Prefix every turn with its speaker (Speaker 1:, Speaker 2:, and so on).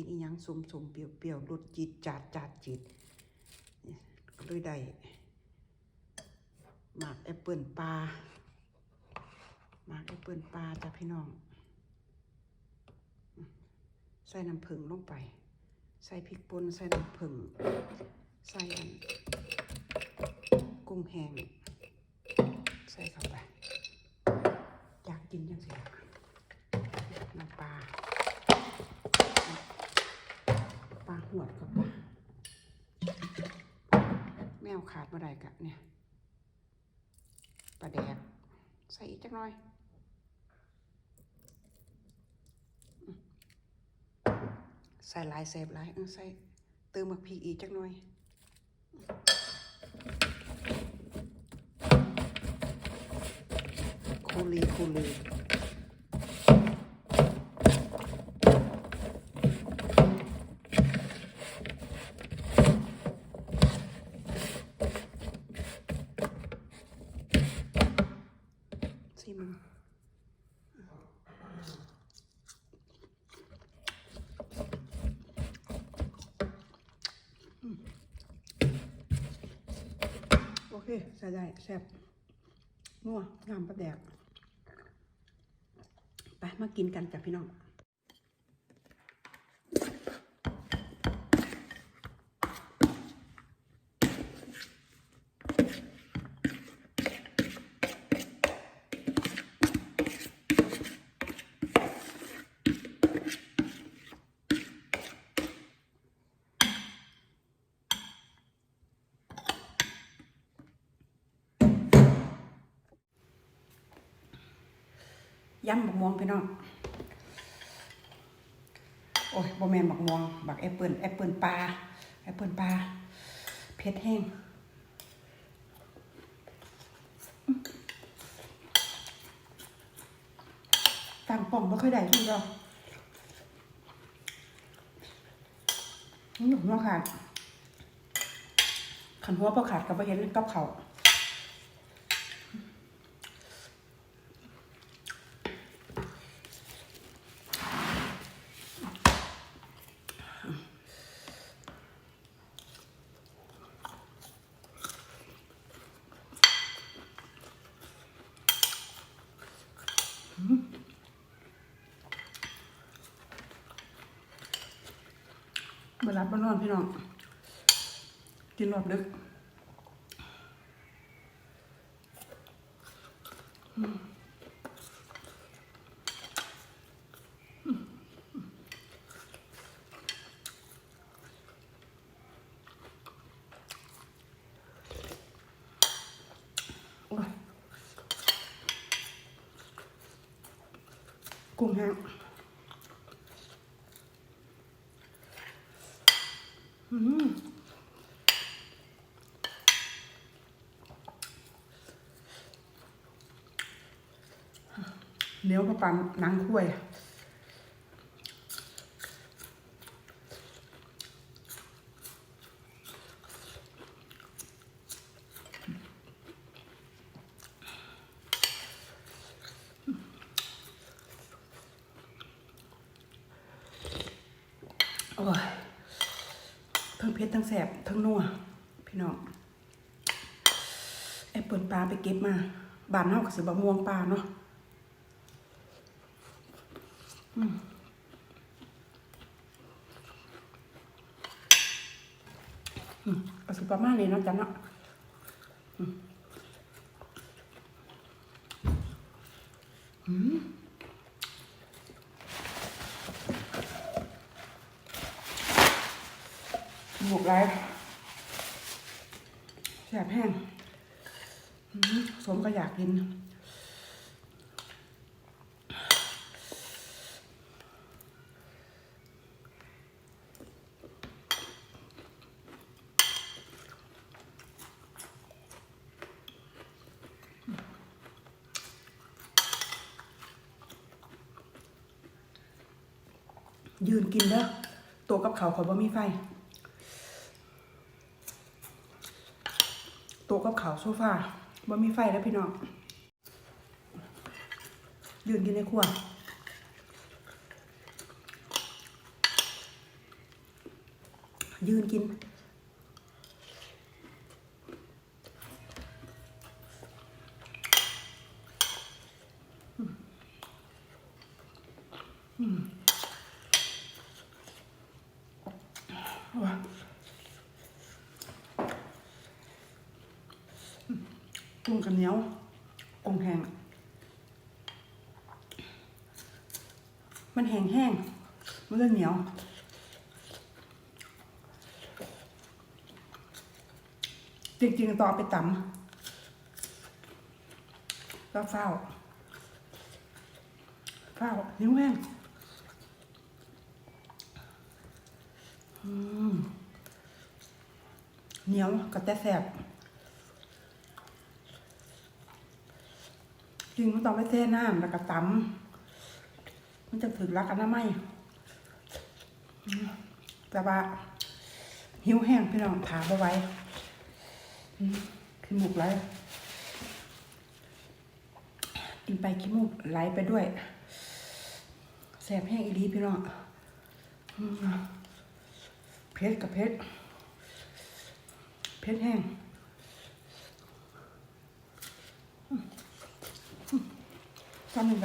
Speaker 1: กินอีหยังสมสมเปรี้ยวเปรี้ยวๆรสจีดจาดจาดจีดเลยได้หมากแอปเปิลปลาหมากแอปเปิลปลาจ้ะพี่น้อง ใส่น้ำผึ้งลงไป ใส่พริกป่นใส่น้ำผึ้งใส่อันกุ้งแห้งใส่เข้าไป อไรกะเนี่ยปลาแดกใส่อีกจักหน่อยใส่หลายเสพหลายเออใส่เติมหมักพริกอีกจักหน่อยคูลีคูลีสิมึงอืม โอเคใส่ได้แซ่บนัวงามประแดกไปมากินกันจ้ะพี่น้อง ยำบักม่วงพี่น้อง โอ้ยบ่แม่นบักม่วง บักแอปเปิลแอปเปิลปลาแอปเปิลปลาเผ็ดแห้งต่างป่องบ่ค่อยได้พี่ดอกนี่หัวขาดขันหัวพอขาดกับบ่เห็นกับเขาว บรับบ้านนอนพี่น้อง กินรอบดึกกุ้งแห้ง อืม เหนียวกระปั้นนังคุ้ยอ้ย เผ็ดทั้งแสบทั้งนัวพี่น้องแอปเปิลปลาไปเก็บมา บานเฮาก็สิบะม่วงปลาเนาะอืมอืมก็สิประมาณนี้เนาะจ๊ะเนาะอืม อืมหมกไรแสบแห้งสมก็อยากกิน ยืนกินเด้อตัวกับเขาขาบ่มีไฟ ต๊ะกับขาวโซฟาบ่มีไฟแล้วพี่น้องยืนกินในครัวยืนกินว้า กุ้งกับเหนียวกุ้งแห้งมันแห้งแห้งมันเลยเหนียวจริงๆต่อไปตำก็เฝ้าเฝ้านิ้วแห้งเหนียวก็แต่แสบ ริงมันต้องไปเทน้ำแล้วก็ตำมันจะถึงรักอนามัยอืมแต่ว่าหิวแห้งพี่น้องถามเอาไว้ขี้มูกไหลกินไปขี้มูกไหลไปด้วยแสบแห้งอีดีพี่น้องเผ็ดกับเผ็ดเพชรแห้ง ทำหนึ่งแ